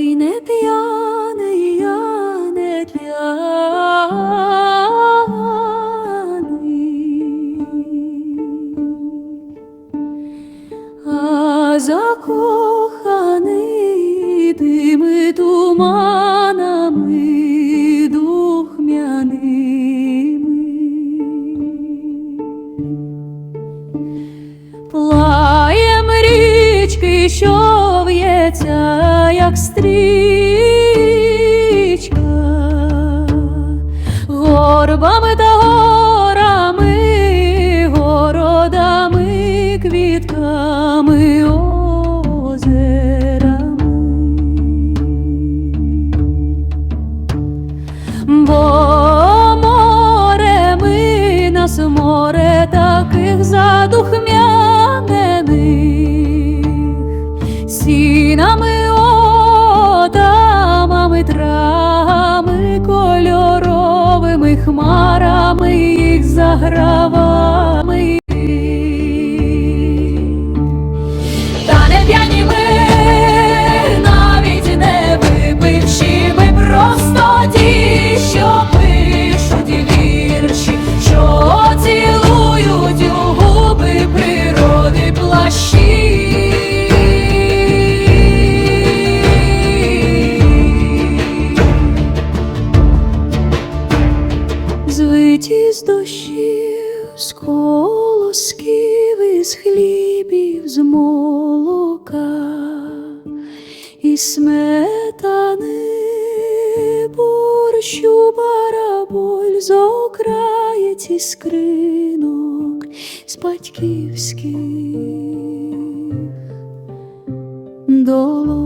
Ой, не п'яний, я не п'яний, а закоханий тими туманами духмяними. Плаєм річки, що ஒரு பாபதா їх Звиті з дощів, з колосків, із хлібів, з молока, і сметани, борщу, бараболь, з окраєць і скринок, з батьківських долон.